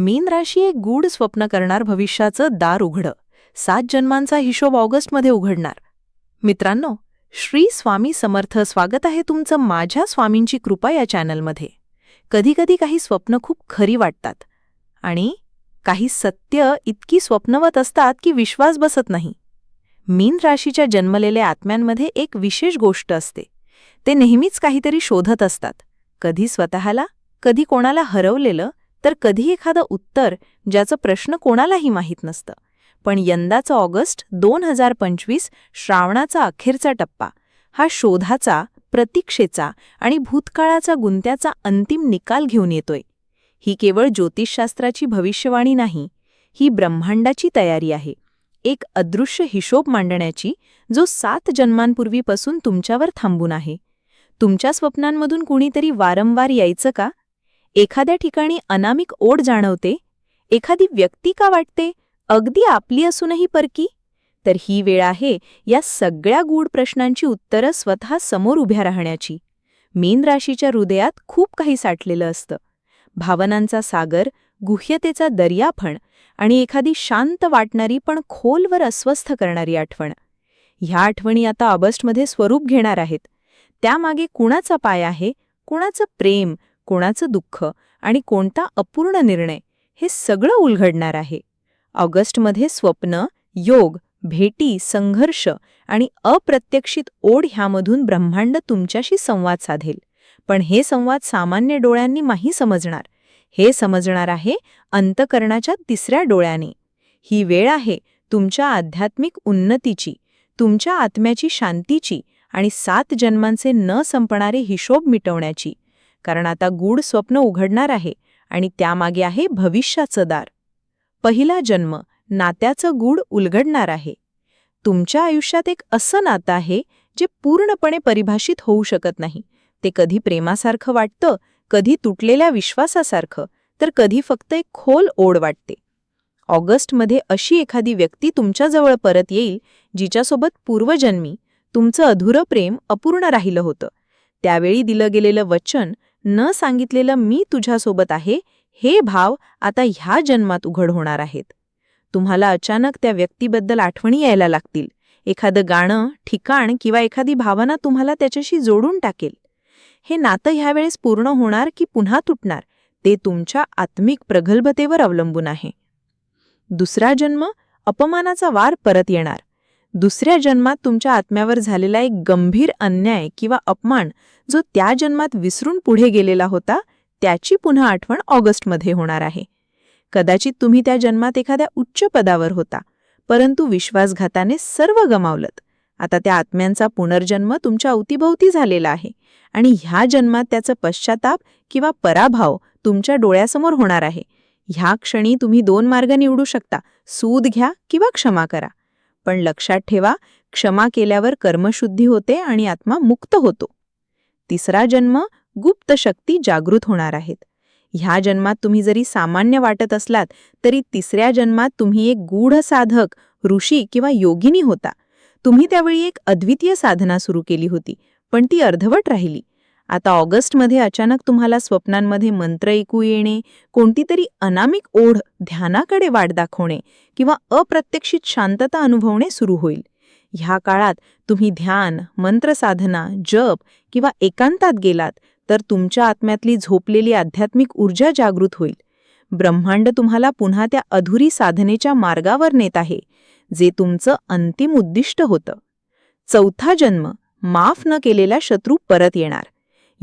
मीन राशी एक गूढ स्वप्न करणार भविष्याचं दार उघडं. सात जन्मांचा हिशोब ऑगस्टमध्ये उघडणार. मित्रांनो श्री स्वामी समर्थ स्वागत आहे तुमचं माझ्या स्वामींची कृपा या चॅनलमध्ये. कधीकधी काही स्वप्न खूप खरी वाटतात आणि काही सत्य इतकी स्वप्नवत असतात की विश्वास बसत नाही. मीन राशीच्या जन्मलेल्या आत्म्यांमध्ये एक विशेष गोष्ट असते. ते नेहमीच काहीतरी शोधत असतात. कधी स्वतःला कधी कोणाला हरवलेलं तर कधी एखादं उत्तर ज्याचं प्रश्न कोणालाही माहीत नसतं. पण यंदाचं ऑगस्ट दोन हजार पंचवीस श्रावणाचा अखेरचा टप्पा. हा शोधाचा प्रतीक्षेचा आणि भूतकाळाचा गुंत्याचा अंतिम निकाल घेऊन येतोय. ही केवळ ज्योतिषशास्त्राची भविष्यवाणी नाही ही ब्रह्मांडाची तयारी आहे. एक अदृश्य हिशोब मांडण्याची जो सात जन्मांपूर्वीपासून तुमच्यावर थांबून आहे. तुमच्या स्वप्नांमधून कुणीतरी वारंवार यायचं का? एखाद्या ठिकाणी अनामिक ओढ जाणवते एखादी व्यक्ती का वाटते अगदी आपली असूनही परकी? तर ही वेळ आहे या सगळ्या गूढ प्रश्नांची उत्तरं स्वतः समोर उभ्या राहण्याची. मीन राशीच्या हृदयात खूप काही साठलेलं असतं. भावनांचा सागर गुह्यतेचा दर्याफण आणि एखादी शांत वाटणारी पण खोलवर अस्वस्थ करणारी आठवण. ह्या आठवणी आता ऑगस्टमध्ये स्वरूप घेणार आहेत. त्यामागे कुणाचा पाय आहे कुणाचं प्रेम कोणाचं दुःख आणि कोणता अपूर्ण निर्णय हे सगळं उलघडणार आहे. ऑगस्टमध्ये स्वप्न योग भेटी संघर्ष आणि अप्रत्यक्षित ओढ ह्यामधून ब्रह्मांड तुमच्याशी संवाद साधेल. पण हे संवाद सामान्य डोळ्यांनी माही समजणार. हे समजणार आहे अंतकरणाच्या तिसऱ्या डोळ्याने. ही वेळ आहे तुमच्या आध्यात्मिक उन्नतीची तुमच्या आत्म्याची शांतीची आणि सात जन्मांचे न संपणारे हिशोब मिटवण्याची. कारण आता गूढ स्वप्न उघडणार आहे आणि त्यामागे आहे भविष्याचं दार. पहिला जन्म नात्याचं गूढ उलगडणार आहे. तुमच्या आयुष्यात एक असं नातं आहे जे पूर्णपणे परिभाषित होऊ शकत नाही. ते कधी प्रेमासारखं वाटतं कधी तुटलेल्या विश्वासासारखं तर कधी फक्त एक खोल ओढ वाटते. ऑगस्टमध्ये अशी एखादी व्यक्ती तुमच्याजवळ परत येईल जिच्यासोबत पूर्वजन्मी तुमचं अधुरं प्रेम अपूर्ण राहिलं होतं. त्यावेळी दिलं गेलेलं वचन न सांगितलेलं मी तुझ्यासोबत आहे हे भाव आता ह्या जन्मात उघड होणार आहेत. तुम्हाला अचानक त्या व्यक्तीबद्दल आठवणी यायला लागतील. एखादं गाणं ठिकाण किंवा एखादी भावना तुम्हाला त्याच्याशी जोडून टाकेल. हे नातं ह्यावेळेस पूर्ण होणार की पुन्हा तुटणार ते तुमच्या आत्मिक प्रगल्भतेवर अवलंबून आहे. दुसरा जन्म अपमानाचा वार परत येणार. दुसऱ्या जन्मात तुमच्या आत्म्यावर झालेला एक गंभीर अन्याय किंवा अपमान जो त्या जन्मात विसरून पुढे गेलेला होता त्याची पुन्हा आठवण ऑगस्टमध्ये होणार आहे. कदाचित तुम्ही त्या जन्मात एखाद्या उच्च पदावर होता परंतु विश्वासघाताने सर्व गमावलत. आता त्या आत्म्यांचा पुनर्जन्म तुमच्या अवतीभोवती झालेला आहे आणि ह्या जन्मात त्याचं पश्चाताप किंवा पराभाव तुमच्या डोळ्यासमोर होणार आहे. ह्या क्षणी तुम्ही दोन मार्ग निवडू शकता सूद घ्या किंवा क्षमा करा. पण लक्षात ठेवा क्षमा केल्यावर कर्मशुद्धी होते आणि आत्मा मुक्त होतो. तिसरा जन्म गुप्त शक्ती जागृत होणार आहेत. ह्या जन्मात तुम्ही जरी सामान्य वाटत असलात तरी तिसऱ्या जन्मात तुम्ही एक गूढ साधक ऋषी किंवा योगिनी होता. तुम्ही त्यावेळी एक अद्वितीय साधना सुरू केली होती पण ती अर्धवट राहिली. आता ऑगस्टमध्ये अचानक तुम्हाला स्वप्नांमध्ये मंत्र ऐकू येणे कोणती तरी अनामिक ओढ ध्यानाकडे वाट दाखवणे किंवा अप्रत्यक्षित शांतता अनुभवणे सुरू होईल. ह्या काळात तुम्ही ध्यान मंत्रसाधना जप किंवा एकांतात गेलात तर तुमच्या आत्म्यातली झोपलेली आध्यात्मिक ऊर्जा जागृत होईल. ब्रह्मांड तुम्हाला पुन्हा त्या अधुरी साधनेच्या मार्गावर नेत आहे जे तुमचं अंतिम उद्दिष्ट होतं. चौथा जन्म माफ न केलेला शत्रू परत येणार.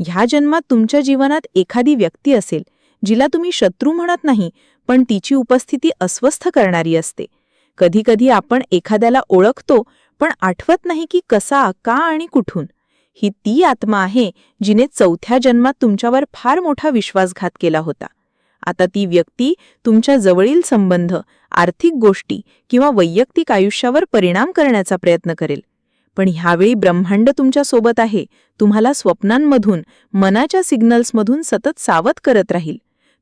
ह्या जन्मात तुमच्या जीवनात एखादी व्यक्ती असेल जिला तुम्ही शत्रू म्हणत नाही पण तिची उपस्थिती अस्वस्थ करणारी असते. कधीकधी आपण एखाद्याला ओळखतो पण आठवत नाही की कसा का आणि कुठून. ही ती आत्मा आहे जिने चौथ्या जन्मात तुमच्यावर फार मोठा विश्वासघात केला होता. आता ती व्यक्ती तुमच्या जवळील संबंध आर्थिक गोष्टी किंवा वैयक्तिक आयुष्यावर परिणाम करण्याचा प्रयत्न करेल. पण ह्यावेळी ब्रह्मांड तुमच्यासोबत आहे. तुम्हाला स्वप्नांमधून मनाच्या सिग्नल्समधून सतत सावध करत राहील.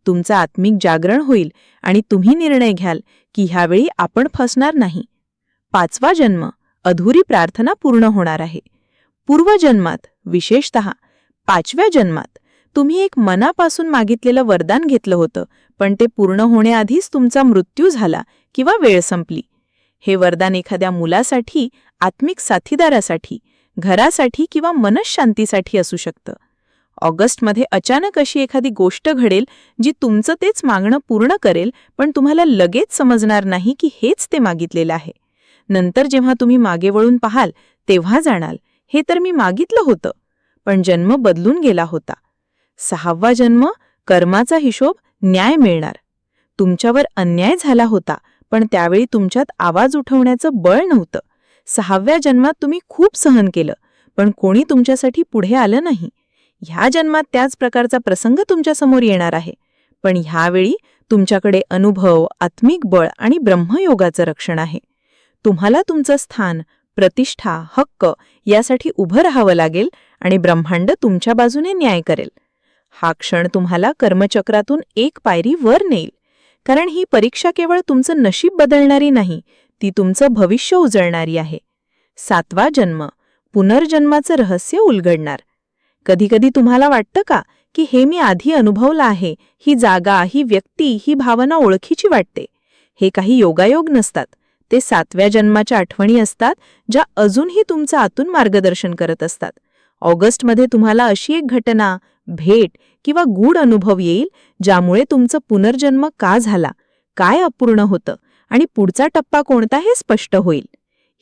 तुमचं आत्मिक जागरण होईल आणि तुम्ही निर्णय घ्याल की ह्यावेळी आपण फसणार नाही. पाचवा जन्म अधुरी प्रार्थना पूर्ण होणार आहे. पूर्वजन्मात विशेषत पाचव्या जन्मात तुम्ही एक मनापासून मागितलेलं वरदान घेतलं होतं पण ते पूर्ण होण्याआधीच तुमचा मृत्यू झाला किंवा वेळ संपली. हे वरदान एखाद्या मुलासाठी आत्मिक साथीदारासाठी घरासाठी किंवा मनशांतीसाठी असू शकतं. ऑगस्टमध्ये अचानक अशी एखादी गोष्ट घडेल जी तुमचं तेच मागणं पूर्ण करेल पण तुम्हाला लगेच समजणार नाही की हेच ते मागितलेलं आहे. नंतर जेव्हा तुम्ही मागे वळून पाहाल तेव्हा जाणाल हे तर मी मागितलं होतं पण जन्म बदलून गेला होता. सहावा जन्म कर्माचा हिशोब न्याय मिळणार. तुमच्यावर अन्याय झाला होता पण त्यावेळी तुमच्यात आवाज उठवण्याचं बळ नव्हतं. सहाव्या जन्मात तुम्ही खूप सहन केलं पण कोणी तुमच्यासाठी पुढे आलं नाही. ह्या जन्मात त्याच प्रकारचा प्रसंग तुमच्यासमोर येणार आहे. पण ह्यावेळी तुमच्याकडे अनुभव आत्मिक बळ आणि ब्रह्मयोगाचं रक्षण आहे. तुम्हाला तुमचं स्थान प्रतिष्ठा हक्क यासाठी उभं राहावं लागेल आणि ब्रह्मांड तुमच्या बाजूने न्याय करेल. हा क्षण तुम्हाला कर्मचक्रातून एक पायरी वर नेईल. कारण ही परीक्षा केवळ तुमचं नशीब बदलणारी नाही ती तुमचं भविष्य उजळणारी आहे. सातवा जन्म पुनर्जन्माचं रहस्य उलगडणार. कधीकधी तुम्हाला वाटतं का की हे मी आधी अनुभवलं आहे ही जागा ही व्यक्ती ही भावना ओळखीची वाटते. हे काही योगायोग नसतात. ते सातव्या जन्माच्या आठवणी असतात ज्या अजूनही तुमचं आतून मार्गदर्शन करत असतात. ऑगस्टमध्ये तुम्हाला अशी एक घटना भेट किंवा गूढ अनुभव येईल ज्यामुळे तुमचं पुनर्जन्म का झाला काय अपूर्ण होतं आणि पुढचा टप्पा कोणता हे स्पष्ट होईल.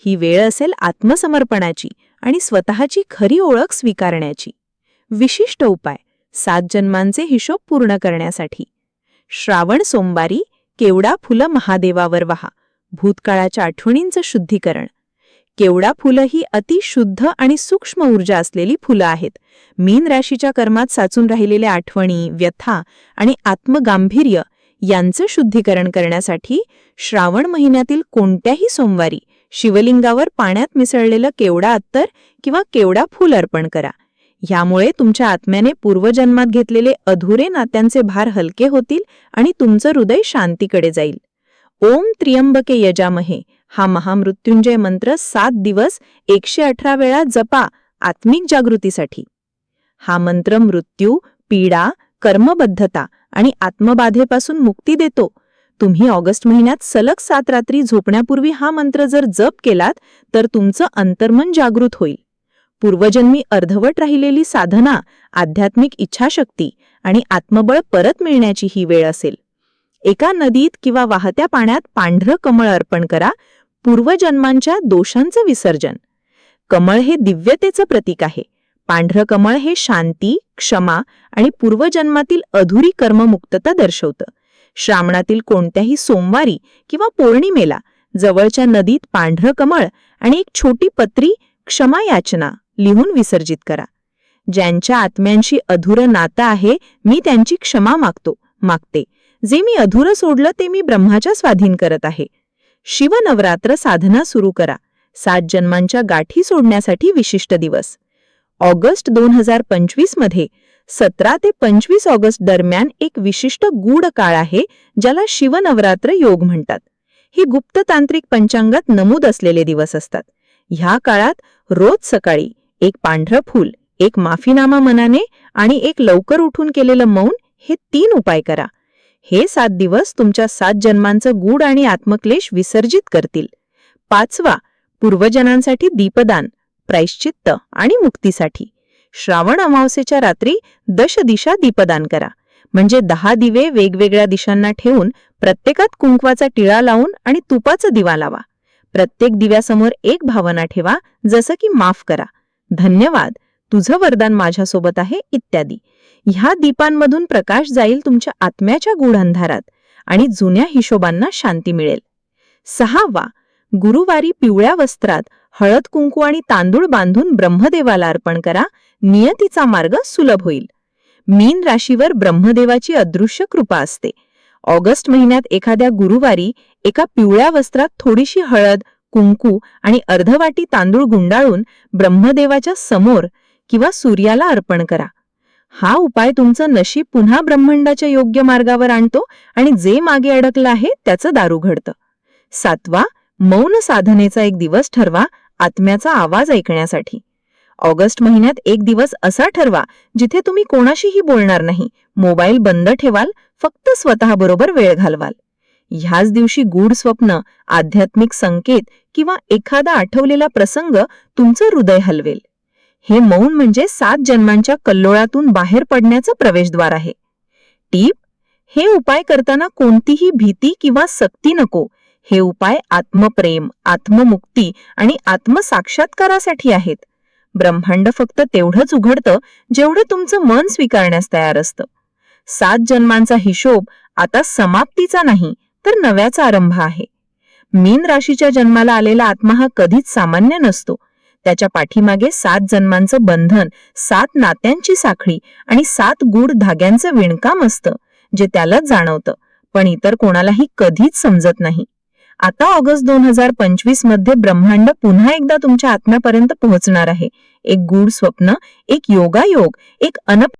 ही वेळ असेल आत्मसमर्पणाची आणि स्वतःची खरी ओळख स्वीकारण्याची. विशिष्ट उपाय सात जन्मांचे हिशोब पूर्ण करण्यासाठी. श्रावण सोमवारी केवडा फुलं महादेवावर वहा. भूतकाळाच्या आठवणींचं शुद्धीकरण. केवडा फुलं ही अतिशुद्ध आणि सूक्ष्म ऊर्जा असलेली फुलं आहेत. मीन राशीच्या कर्मात साचून राहिलेल्या आठवणी व्यथा आणि आत्मगांभीर्य यांचं शुद्धीकरण करण्यासाठी श्रावण महिन्यातील कोणत्याही सोमवारी शिवलिंगावर पाण्यात मिसळलेलं केवडा अत्तर किंवा केवडा फूल अर्पण करा. ह्यामुळे तुमच्या आत्म्याने पूर्वजन्मात घेतलेले अधुरे नात्यांचे भार हलके होतील आणि तुमचं हृदय शांतीकडे जाईल. ओम त्रियंबके यजामहे. हा महामृत्युंजय मंत्र सात दिवस एकशे अठरा वेळा जपा आत्मिक जागृतीसाठी. हा मंत्र मृत्यू पीडा कर्मबद्धता आणि आत्मबाधेपासून मुक्ती देतो. तुम्ही ऑगस्ट महिन्यात सलग सात रात्री झोपण्यापूर्वी हा मंत्र जर जप केलात तर तुमचं अंतर्मन जागृत होईल. पूर्वजन्मी अर्धवट राहिलेली साधना आध्यात्मिक इच्छाशक्ती आणि आत्मबळ परत मिळण्याची ही वेळ असेल. एका नदीत किंवा वाहत्या पाण्यात पांढरं कमळ अर्पण करा पूर्वजन्मांच्या दोषांचं विसर्जन. कमळ हे दिव्यतेचं प्रतीक आहे. पांढरं कमळ हे शांती क्षमा आणि पूर्वजन्मातील अधुरी कर्ममुक्तता दर्शवतं. श्रावणातील कोणत्याही सोमवारी किंवा पौर्णिमेला जवळच्या नदीत पांढरं कमळ आणि एक छोटी पत्री क्षमा याचना लिहून विसर्जित करा. ज्यांच्या आत्म्यांशी अधुरं नातं आहे मी त्यांची क्षमा मागतो मागते. जे मी अधुरं सोडलं ते मी ब्रह्माच्या स्वाधीन करत आहे. शिवनवरात्र साधना सुरू करा. सात जन्मांच्या गाठी सोडण्यासाठी विशिष्ट दिवस. ऑगस्ट दोन हजार पंचवीसमध्ये सतरा ते पंचवीस ऑगस्ट दरम्यान एक विशिष्ट गूढ काळ आहे ज्याला शिवनवरात्र योग म्हणतात. ही गुप्ततांत्रिक पंचांगात नमूद असलेले दिवस असतात. ह्या काळात रोज सकाळी एक पांढरं फूल एक माफीनामा मनाने आणि एक लवकर उठून केलेलं मौन हे तीन उपाय करा. हे सात दिवस तुमच्या सात जन्मांचं गूढ आणि आत्मक्लेश विसर्जित करतील. पाचवा पूर्वजनांसाठी दीपदान प्रायश्चित्त आणि मुक्तीसाठी. श्रावण अमावस्येच्या रात्री दश दिशा दीपदान करा. म्हणजे दहा दिवे वेगवेगळ्या दिशांना ठेवून प्रत्येकात कुंकवाचा टिळा लावून आणि तुपाचा दिवा लावा. प्रत्येक दिव्यासमोर एक भावना ठेवा जसं की माफ करा. धन्यवाद. तुझं वरदान माझ्यासोबत आहे इत्यादी. ह्या दीपांमधून प्रकाश जाईल तुमच्या आत्म्याच्या गूढ अंधारात आणि जुन्या हिशोबांना शांती मिळेल. सहावा गुरुवारी पिवळ्या वस्त्रात हळद कुंकू आणि तांदूळ बांधून ब्रह्मदेवाला अर्पण करा. नियतीचा मार्ग सुलभ होईल. मीन राशीवर ब्रह्मदेवाची अदृश्य कृपा असते. ऑगस्ट महिन्यात एखाद्या गुरुवारी एका पिवळ्या वस्त्रात थोडीशी हळद कुंकू आणि अर्धवाटी तांदूळ गुंडाळून ब्रह्मदेवाच्या समोर किंवा सूर्याला अर्पण करा. हा उपाय तुमचं नशीब पुन्हा ब्रह्मांडाच्या योग्य मार्गावर आणतो आणि जे मागे अडकलं आहे त्याचं दारू घडतं. सातवा मौन साधनेचा एक दिवस ठरवा आत्म्याचा आवाज ऐकण्यासाठी. ऑगस्ट महिन्यात एक दिवस असा ठरवा जिथे तुम्ही कोणाशीही बोलणार नाही मोबाईल बंद ठेवाल फक्त स्वतःबरोबर वेळ घालवाल. ह्याच दिवशी गूढ स्वप्न आध्यात्मिक संकेत किंवा एखादा आठवलेला प्रसंग तुमचं हृदय हलवेल. हे मौन म्हणजे सात जन्मांच्या कल्लोळातून बाहेर पडण्याचं प्रवेशद्वार आहे. टीप हे उपाय करताना कोणतीही भीती किंवा सक्ती नको. हे उपाय आत्मप्रेम आत्ममुक्ती आणि आत्मसाक्षात्कारासाठी आहेत. ब्रह्मांड फक्त तेवढंच उघडतं जेवढं तुमचं मन स्वीकारण्यास तयार असतं. सात जन्मांचा हिशोब आता समाप्तीचा नाही तर नव्याचा आरंभ आहे. मीन राशीच्या जन्माला आलेला आत्मा हा कधीच सामान्य नसतो. त्याच्या पाठीमागे सात जन्मांचं बंधन सात नात्यांची साखळी आणि सात गूढ धाग्यांचं विणकाम असतं जे त्यालाच जाणवतं पण इतर कोणालाही कधीच समजत नाही. आता ऑगस्ट दोन हजार पंचवीसमध्ये ब्रह्मांड पुन्हा एकदा तुमच्या आत्म्यापर्यंत पोहोचणार आहे. एक गूढ स्वप्न एक योगायोग एक अनप